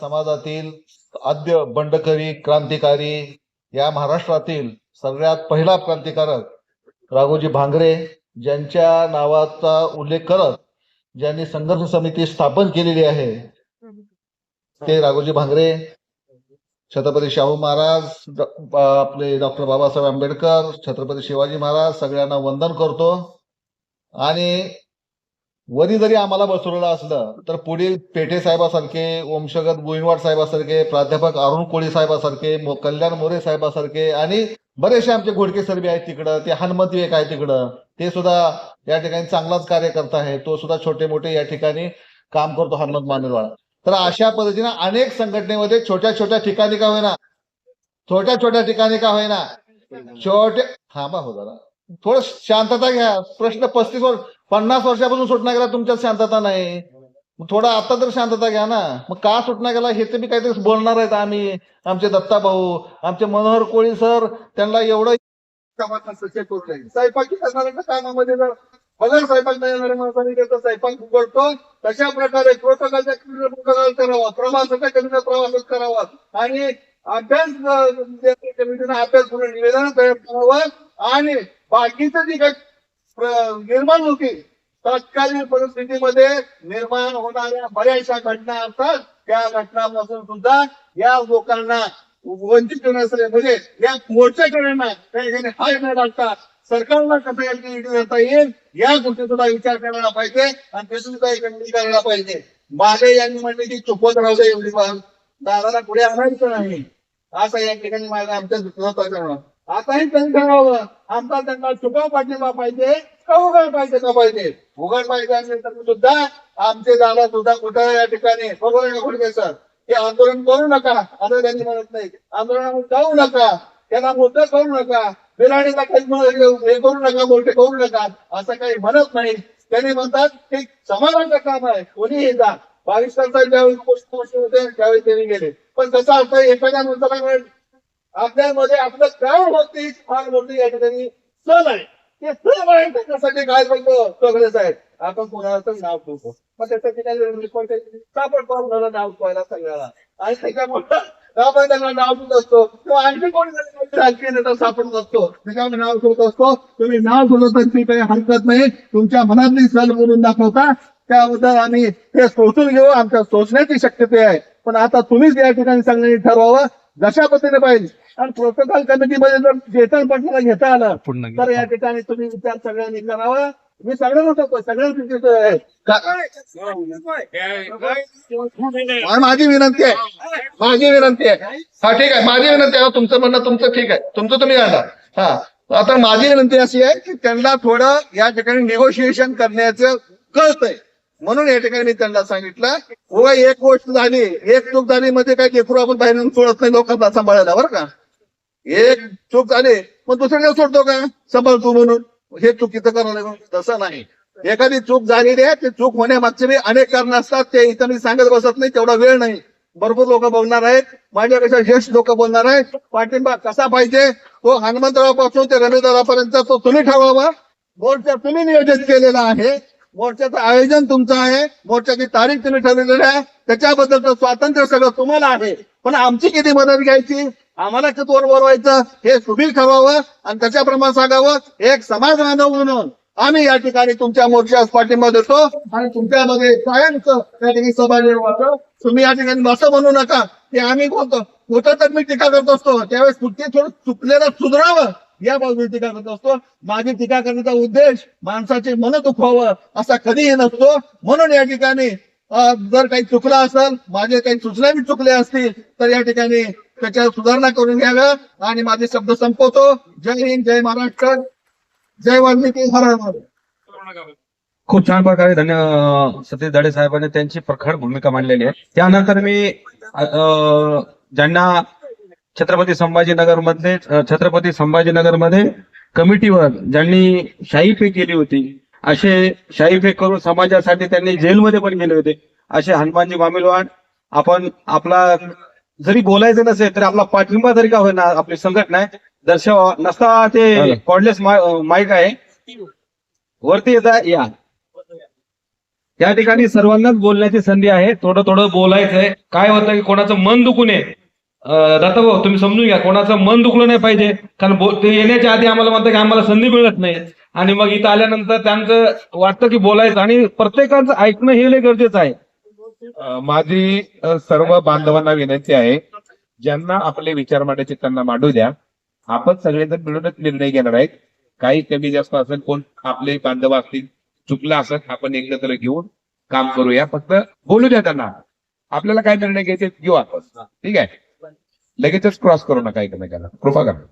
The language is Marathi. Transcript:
समाजातील आद्य बंडकरी क्रांतिकारी या महाराष्ट्रातील सगळ्यात पहिला क्रांतिकारक राघोजी भांगरे ज्यांच्या नावाचा उल्लेख करत ज्यांनी संघर्ष समिती स्थापन केलेली आहे ते राघोजी भांगरे छत्रपती शाहू महाराज आपले डॉक्टर बाबासाहेब आंबेडकर छत्रपती शिवाजी महाराज सगळ्यांना वंदन करतो. आणि वरी जरी आम्हाला बसवलेलं असलं तर पुढील पेठे साहेबासारखे ओमशगत गोविंदवाड साहेबासारखे प्राध्यापक अरुण कोळी साहेबासारखे कल्याण मोरे साहेबासारखे आणि बरेचसे आमचे घोडके सर बी आहेत तिकडं ते हनुमत विवेक आहे तिकडं. ते सुद्धा या ठिकाणी चांगलाच कार्यकर्ता आहे तो सुद्धा छोटे मोठे या ठिकाणी काम करतो हनुमत मानेरवाडा. तर अशा पद्धतीने अनेक संघटनेमध्ये छोट्या छोट्या ठिकाणी का होईना छोट्या छोट्या ठिकाणी का होईना छोट्या थांबा हो जरा. थोडं शांतता घ्या. प्रश्न पस्तीस वर पन्नास वर्षापासून सुटना गेला तुमच्यात शांतता नाही. थोडा आता तर शांतता घ्या ना. मग का सुटना गेला हे तर मी काहीतरी बोलणार आहेत आम्ही आमचे दत्ता भाऊ आमचे मनोहर कोळी सर त्यांना एवढं स्वयंपाकी करणाऱ्यांच्या कामामध्ये जर बदल स्वयंपाक नाही येणाऱ्या माणसाने त्याचा स्वयंपाक उघडतो. तशा प्रकारे प्रोटोकॉलच्या प्रोटोकॉल करावा प्रवासाच्या कमीचा प्रवासच करावा. आणि अभ्यास अं, त्या कमिटीनं अभ्यास करून निवेदन तयार करावं. आणि बाकीचं जे काही निर्माण होती. तत्कालीन परिस्थितीमध्ये निर्माण होणाऱ्या बऱ्याचशा घटना असतात. त्या घटनांपासून सुद्धा या लोकांना वंचित करण्यासाठी म्हणजे या मोर्चेकऱ्यांना त्या ठिकाणी हाय न लागता सरकारला कसं या ठिकाणी करता येईल? या गोष्टी सुद्धा विचार करायला पाहिजे आणि ते सुद्धा कंडी करायला पाहिजे. मागे यांनी म्हणले की चुपत राहू दे एवढी दादाला पुढे आणायचं नाही. असं या ठिकाणी माझ्या आमच्या आताही त्यांनी ठरवावं आमचा त्यांना चुकाव पाठिंबा पाहिजे का उघड पाहिजे का पाहिजे? उघड पाहिजे असेल तर सुद्धा आमचे दादा सुद्धा कुठं या ठिकाणी? बरोबर आहे सर. हे आंदोलन करू नका असं त्यांनी म्हणत नाही. आंदोलनामध्ये जाऊ नका त्यांना मुद्दा करू नका बिराणीचा काही हे करू नका मोठे करू नका असं काही म्हणत नाही. त्यांनी म्हणतात की समाजाचं काम आहे कोणीही जा. बावीस तारखेला ज्यावेळी गोष्ट होते त्यावेळी त्यांनी गेले. पण तसा असतं एखाद्या माणसाला आपल्यामध्ये आपलं काय होती फार मोठी या ठिकाणी सण आहे. ते सण आहे त्याच्यासाठी काय करतो सगळेच आहेत. आपण कोणाला तर नाव ठेवतो. मग त्याच्या ठिकाणी सापड पाहून सापडतो नाव ठेवायला सगळ्याला आणि त्याच्यामुळे आपण त्यांना नाव देत असतो. किंवा आणखी कोणी जरी आणखी नेता सापडत असतो. त्याच्यामध्ये नाव ठेवत असतो? तुम्ही नाव ठेवलं तर ती काही हरकत नाही. तुमच्या मनातली सण बोलून दाखवता. त्याबद्दल आम्ही हे सोचून घेऊ. आमच्या सोचण्याची शक्यता आहे. पण आता तुम्हीच या ठिकाणी सगळ्यांनी ठरवावं. जशा पद्धतीने पाहिजे. आणि प्रोटोकॉल कमिटीमध्ये जर चेतन पाटलाला घेता आलं तर या ठिकाणी तुम्ही विचार सगळ्यांनी करावा मी सगळ्यांना सांगतो सगळ्यांना माझी विनंती आहे. माझी विनंती आहे. हा ठीक आहे माझी विनंती आहे तुमचं म्हणणं तुमचं ठीक आहे. तुमचं तुम्ही आणा. हा. आता माझी विनंती अशी आहे की त्यांना थोडं या ठिकाणी निगोशिएशन करण्याचं कळतंय. म्हणून या ठिकाणी मी त्यांना सांगितलं उगा एक गोष्ट झाली एक चूक झाली म्हणजे काय लेकरू आपण बाहेर सोडत नाही लोकांना सांभाळायला बरं का? एक चूक झाली मग दुसऱ्याला सोडतो का? सांभाळतो म्हणून. हे चुकीचं करायला तसं नाही. एखादी चूक झालेली आहे ते चूक होण्यामागचे मी अनेक कारण असतात ते इथं मी सांगत बसत नाही तेवढा वेळ नाही. भरपूर लोक बोलणार आहेत माझ्यापेक्षा ज्येष्ठ लोक बोलणार आहेत. पाठिंबा कसा पाहिजे? तो हनुमंतरावपासून ते रमेशदादापर्यंत तो तुम्ही ठरवावा मोर्चा तुम्ही नियोजित केलेला आहे. मोर्चाचं आयोजन तुमचं आहे. मोर्चाची तारीख तुम्ही ठरवलेली आहे. त्याच्याबद्दलचं स्वातंत्र्य सगळं तुम्हाला आहे. पण आमची किती मदत घ्यायची? आम्हाला किती वर बोलवायचं? हे सुबीर ठरवावं आणि त्याच्याप्रमाणे सांगावं. एक समाज बांधव म्हणून आम्ही या ठिकाणी तुमच्या मोर्चास पाठिंबा देतो आणि तुमच्यामध्ये कायमचं त्या ठिकाणी सभा निर्वाह तुम्ही या ठिकाणी असं म्हणू नका. की आम्ही बोलतो. कुठं तर मी टीका करत असतो. त्यावेळेस कुठे थोडं चुकलेलं सुधरावं. या बाजूने टीका करत असतो. माझी टीका करण्याचा उद्देश माणसाचे मन दुखवावं असा कधीही नसतो. म्हणून या ठिकाणी जर काही चुकलं असेल माझे काही सूचना बी चुकले असतील तर या ठिकाणी त्याच्यावर सुधारणा करून घ्याव्या. आणि माझे शब्द संपवतो. जय हिंद जय महाराष्ट्र. जय वाल्मिकी हर हर खूप छान प्रकारे धन्य सतीश दाडे साहेबांनी त्यांची प्रखर भूमिका मांडलेली आहे. त्यानंतर मी ज्यांना छत्रपती संभाजीनगरमध्ये छत्रपती संभाजीनगरमध्ये कमिटीवर ज्यांनी शाही पे केली होती असे शाही पे करून समाजासाठी त्यांनी जेलमध्ये पण गेले होते. असे हनुमानजी मामिलवाड आपण आपला जरी बोलायचं नसेल तरी आपला पाठिंबा जरी का होईना आपली संघटना आहे दर्शवा नसता ते कॉर्डलेस माईक आहे. वरती येता या. या ठिकाणी सर्वांनाच बोलण्याची संधी आहे. थोडं थोडं बोलायचंय. काय होतं की कोणाचं मन दुखू नये. दादा भाऊ तुम्ही समजून घ्या कोणाचं मन दुखलं नाही पाहिजे. कारण ते येण्याच्या आधी आम्हाला म्हणतात की आम्हाला संधी मिळत नाही. आणि मग इथं आल्यानंतर त्यांचं वाटतं की बोलायचं. आणि प्रत्येकाचं ऐकणं हे लय गरजेचं आहे. माझी सर्व बांधवांना विनंती आहे ज्यांना आपले विचार मांडायचे त्यांना मांडू द्या. आपण सगळेजण मिळूनच निर्णय घेणार आहेत. काही कमी जास्त असेल कोण आपले बांधव असतील चुकलं असेल आपण एकत्र घेऊन काम करूया. फक्त बोलू द्या त्यांना. आपल्याला काय निर्णय घ्यायचे घेऊ आपण. ठीक आहे? लगेचच क्रॉस करू नका एकमेकाला कृपा करा.